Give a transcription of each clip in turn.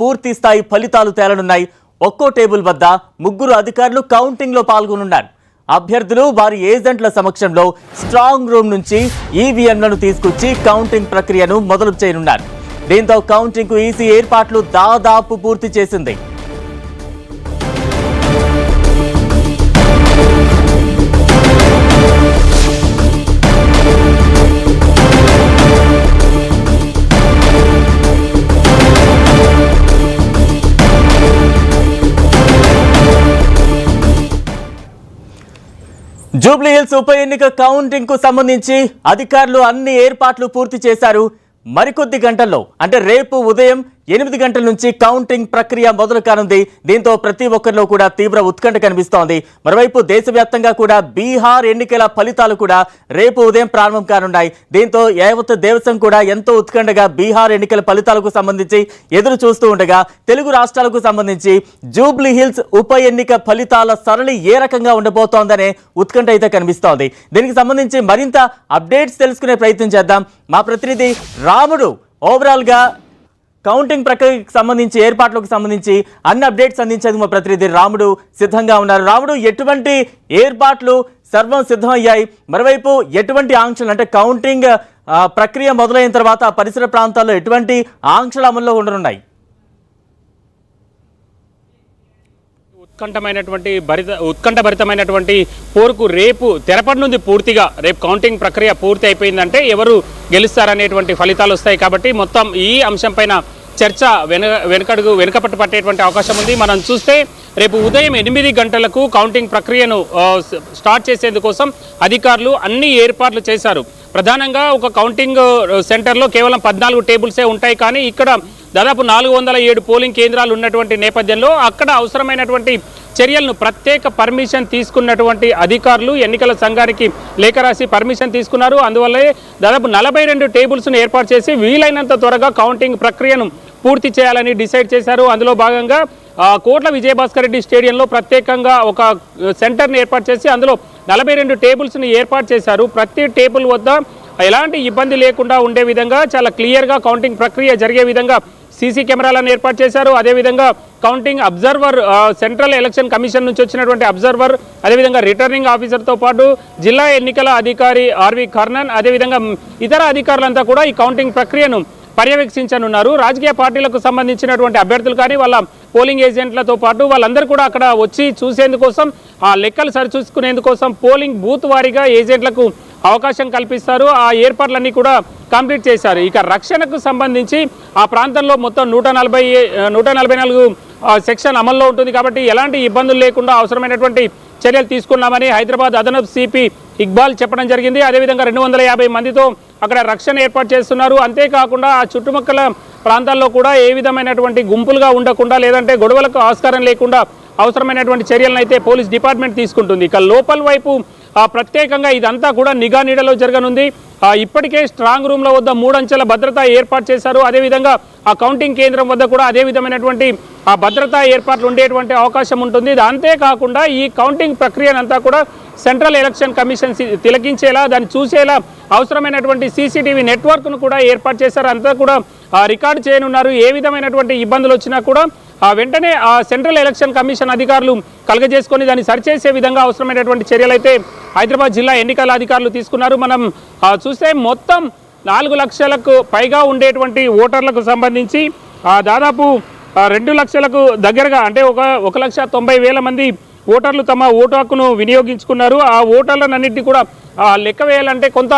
పూర్తి స్థాయి ఫలితాలు తేలనున్నాయి. ఒక్కో టేబుల్ వద్ద ముగ్గురు అధికారులు కౌంటింగ్లో పాల్గొనున్నారు. అభ్యర్థులు వారి ఏజెంట్ల సమక్షంలో స్ట్రాంగ్ రూమ్ నుంచి ఈవీఎంలను తీసుకొచ్చి కౌంటింగ్ ప్రక్రియను మొదలు చేయనున్నారు. దీంతో కౌంటింగ్కు ఈసీ ఏర్పాట్లు దాదాపు పూర్తి చేసింది. జూబ్లీ హిల్స్ ఉప ఎన్నిక కౌంటింగ్కు సంబంధించి అధికారులు అన్ని ఏర్పాట్లు పూర్తి చేశారు. మరికొద్ది గంటల్లో అంటే రేపు ఉదయం ఎనిమిది గంటల నుంచి కౌంటింగ్ ప్రక్రియ మొదలు కానుంది. దీంతో ప్రతి ఒక్కరిలో కూడా తీవ్ర ఉత్కంఠ కనిపిస్తోంది. మరోవైపు దేశవ్యాప్తంగా కూడా బీహార్ ఎన్నికల ఫలితాలు కూడా రేపు ఉదయం ప్రారంభం కానున్నాయి. దీంతో యావత్ దేశం కూడా ఎంతో ఉత్కంఠగా బీహార్ ఎన్నికల ఫలితాలకు సంబంధించి ఎదురు చూస్తూ ఉండగా తెలుగు రాష్ట్రాలకు సంబంధించి జూబ్లీ హిల్స్ ఉప ఎన్నిక ఫలితాల సరళి ఏ రకంగా ఉండబోతోందనే ఉత్కంఠ అయితే కనిపిస్తోంది. దీనికి సంబంధించి మరింత అప్డేట్స్ తెలుసుకునే ప్రయత్నం చేద్దాం. మా ప్రతినిధి రాముడు ఓవరాల్గా కౌంటింగ్ ప్రక్రియకు సంబంధించి ఏర్పాట్లకు సంబంధించి అన్ని అప్డేట్స్ అందించేందుకు మా ప్రతినిధి రాముడు. సిద్ధంగా ఉన్నారు. రాముడు ఎటువంటి ఏర్పాట్లు సర్వం సిద్ధమయ్యాయి? మరోవైపు ఎటువంటి ఆంక్షలు? అంటే కౌంటింగ్ ప్రక్రియ మొదలైన తర్వాత పరిసర ప్రాంతాల్లో ఎటువంటి ఆంక్షలు అమల్లో ఉండనున్నాయి? ఉత్కంఠమైనటువంటి భరిత ఉత్కంఠభరితమైనటువంటి పోరుకు రేపు తెరపడనుంది పూర్తిగా రేపు కౌంటింగ్ ప్రక్రియ పూర్తి అయిపోయిందంటే ఎవరు గెలుస్తారనేటువంటి ఫలితాలు వస్తాయి కాబట్టి మొత్తం ఈ అంశంపైన చర్చ వెన వెనకడుగు వెనుకపట్టు పట్టేటువంటి అవకాశం ఉంది. మనం చూస్తే రేపు ఉదయం ఎనిమిది గంటలకు కౌంటింగ్ ప్రక్రియను స్టార్ట్ చేసేందుకోసం అధికారులు అన్ని ఏర్పాట్లు చేశారు. ప్రధానంగా ఒక కౌంటింగ్ సెంటర్లో కేవలం పద్నాలుగు టేబుల్సే ఉంటాయి కానీ ఇక్కడ దాదాపు నాలుగు వందల ఏడు పోలింగ్ కేంద్రాలు ఉన్నటువంటి నేపథ్యంలో అక్కడ అవసరమైనటువంటి చర్యలను ప్రత్యేక పర్మిషన్ తీసుకున్నటువంటి అధికారులు ఎన్నికల సంఘానికి లేఖ రాసి పర్మిషన్ తీసుకున్నారు. అందువల్లే దాదాపు నలభై రెండు టేబుల్స్ను ఏర్పాటు చేసి వీలైనంత త్వరగా కౌంటింగ్ ప్రక్రియను పూర్తి చేయాలని డిసైడ్ చేశారు. అందులో భాగంగా కోట్ల విజయభాస్కర్ రెడ్డి స్టేడియంలో ప్రత్యేకంగా ఒక సెంటర్ని ఏర్పాటు చేసి అందులో నలభై రెండు టేబుల్స్ని ఏర్పాటు చేశారు. ప్రతి టేబుల్ వద్ద ఎలాంటి ఇబ్బంది లేకుండా ఉండే విధంగా చాలా క్లియర్గా కౌంటింగ్ ప్రక్రియ జరిగే విధంగా సీసీ కెమెరాలను ఏర్పాటు చేశారు. అదేవిధంగా counting observer central election commission నుంచి వచ్చినటువంటి అబ్జర్వర్ అదేవిధంగా రిటర్నింగ్ ఆఫీసర్తో పాటు జిల్లా ఎన్నికల అధికారి ఆర్వి కర్ణన్ అదేవిధంగా ఇతర అధికారులంతా కూడా ఈ కౌంటింగ్ ప్రక్రియను పర్యవేక్షించనున్నారు. రాజకీయ పార్టీలకు సంబంధించినటువంటి అభ్యర్థులు కానీ వాళ్ళ పోలింగ్ ఏజెంట్లతో పాటు వాళ్ళందరూ కూడా అక్కడ వచ్చి చూసేందుకోసం ఆ లెక్కలు సరిచూసుకునేందుకోసం పోలింగ్ బూత్ వారీగా ఏజెంట్లకు అవకాశం కల్పిస్తారు. ఆ ఏర్పాట్లన్నీ కూడా కంప్లీట్ చేశారు. ఇక రక్షణకు సంబంధించి ఆ ప్రాంతంలో మొత్తం నూట నలభై నూట నలభై నాలుగు సెక్షన్ అమల్లో ఉంటుంది కాబట్టి ఎలాంటి ఇబ్బందులు లేకుండా అవసరమైనటువంటి చర్యలు తీసుకున్నామని హైదరాబాద్ అదనపు సిపి ఇక్బాల్ చెప్పడం జరిగింది. అదేవిధంగా రెండు వందల యాభై మందితో అక్కడ రక్షణ ఏర్పాటు చేస్తున్నారు. అంతేకాకుండా ఆ చుట్టుపక్కల ప్రాంతాల్లో కూడా ఏ విధమైనటువంటి గుంపులుగా ఉండకుండా లేదంటే గొడవలకు ఆస్కారం లేకుండా అవసరమైనటువంటి చర్యలను అయితే పోలీస్ డిపార్ట్మెంట్ తీసుకుంటుంది. ఇక లోపల వైపు ప్రత్యేకంగా ఇదంతా కూడా నిఘా నీడలో జరగనుంది. ఇప్పటికే స్ట్రాంగ్ రూమ్ల వద్ద మూడంచెల భద్రత ఏర్పాటు చేశారు. అదేవిధంగా ఆ కౌంటింగ్ కేంద్రం వద్ద కూడా అదే విధమైనటువంటి ఆ భద్రతా ఏర్పాట్లు ఉండేటువంటి అవకాశం ఉంటుంది. ఇది అంతేకాకుండా ఈ కౌంటింగ్ ప్రక్రియనంతా కూడా సెంట్రల్ ఎలక్షన్ కమిషన్ తిలకించేలా దాన్ని చూసేలా అవసరమైనటువంటి సీసీటీవీ నెట్వర్క్ను కూడా ఏర్పాటు చేశారు. అంతా కూడా రికార్డు చేయనున్నారు. ఏ విధమైనటువంటి ఇబ్బందులు వచ్చినా కూడా వెంటనే ఆ సెంట్రల్ ఎలక్షన్ కమిషన్ అధికారులు కలగజేసుకొని దాన్ని సరిచేసే విధంగా అవసరమైనటువంటి చర్యలైతే హైదరాబాద్ జిల్లా ఎన్నికల అధికారులు తీసుకున్నారు. మనం చూస్తే మొత్తం నాలుగు లక్షలకు పైగా ఉండేటువంటి ఓటర్లకు సంబంధించి ఆ, దాదాపు రెండు లక్షలకు దగ్గరగా అంటే ఒక ఒక లక్ష తొంభై వేల మంది ఓటర్లు తమ ఓటు హక్కును వినియోగించుకున్నారు. ఆ ఓటర్లన్నింటినీ కూడా లెక్క వేయాలంటే కొంత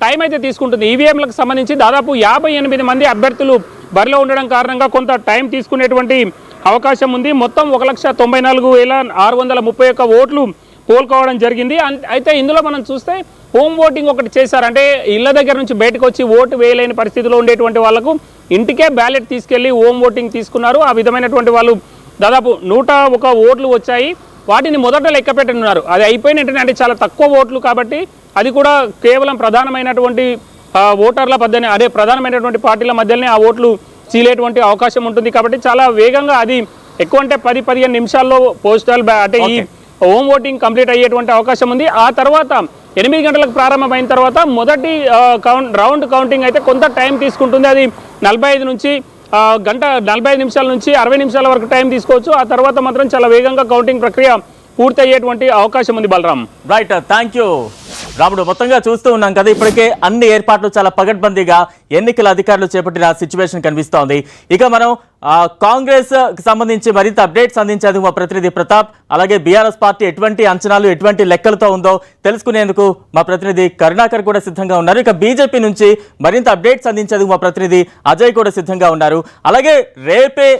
టైం అయితే తీసుకుంటుంది. ఈవీఎంలకు సంబంధించి దాదాపు యాభై ఎనిమిది మంది అభ్యర్థులు బరిలో ఉండడం కారణంగా కొంత టైం తీసుకునేటువంటి అవకాశం ఉంది. మొత్తం ఒక లక్ష తొంభై నాలుగు వేల ఆరు వందల ముప్పై ఒక్క ఓట్లు కోలుకోవడం జరిగింది. అన్- అయితే ఇందులో మనం చూస్తే హోమ్ ఓటింగ్ ఒకటి చేశారు. అంటే ఇళ్ళ దగ్గర నుంచి బయటకు వచ్చి ఓటు వేయలేని పరిస్థితిలో ఉండేటువంటి వాళ్ళకు ఇంటికే బ్యాలెట్ తీసుకెళ్ళి హోమ్ ఓటింగ్ తీసుకున్నారు. ఆ విధమైనటువంటి వాళ్ళు దాదాపు నూట ఒక ఓట్లు వచ్చాయి. వాటిని మొదట లెక్క పెట్టనున్నారు. అది అయిపోయిన అంటే చాలా తక్కువ ఓట్లు కాబట్టి అది కూడా కేవలం ప్రధానమైనటువంటి ఓటర్ల పద్దెని అదే ప్రధానమైనటువంటి పార్టీల మధ్యలోనే ఆ ఓట్లు చీలేటువంటి అవకాశం ఉంటుంది కాబట్టి చాలా వేగంగా అది ఎక్కువ అంటే పది పదిహేను నిమిషాల్లో పోస్టల్ అంటే ఈ హోమ్ ఓటింగ్ కంప్లీట్ అయ్యేటువంటి అవకాశం ఉంది. ఆ తర్వాత ఎనిమిది గంటలకు ప్రారంభమైన తర్వాత మొదటి కౌంట్ రౌండ్ కౌంటింగ్ అయితే కొంత టైం తీసుకుంటుంది. అది నలభై ఐదు నుంచి గంట నలభై నిమిషాల నుంచి అరవై నిమిషాల వరకు టైం తీసుకోవచ్చు. ఆ తర్వాత మాత్రం చాలా వేగంగా కౌంటింగ్ ప్రక్రియ పూర్తయ్యేటువంటి అవకాశం ఉంది బలరాం. రైట్ థ్యాంక్ యూ రాముడు మొత్తంగా చూస్తూ ఉన్నాం కదా ఇప్పటికే అన్ని ఏర్పాట్లు చాలా పగడ్బందీగా ఎన్నికల అధికారులు చేపట్టిన సిచ్యువేషన్ కనిపిస్తోంది. ఇక మనం కాంగ్రెస్ సంబంధించి మరింత అప్డేట్స్ అందించేది మా ప్రతినిధి ప్రతాప్ అలాగే బీఆర్ఎస్ పార్టీ ఎటువంటి అంచనాలు ఎటువంటి లెక్కలతో ఉందో తెలుసుకునేందుకు మా ప్రతినిధి కరుణాకర్ కూడా సిద్ధంగా ఉన్నారు. ఇక బీజేపీ నుంచి మరింత అప్డేట్స్ అందించేందుకు మా ప్రతినిధి అజయ్ కూడా సిద్ధంగా ఉన్నారు. అలాగే రేపే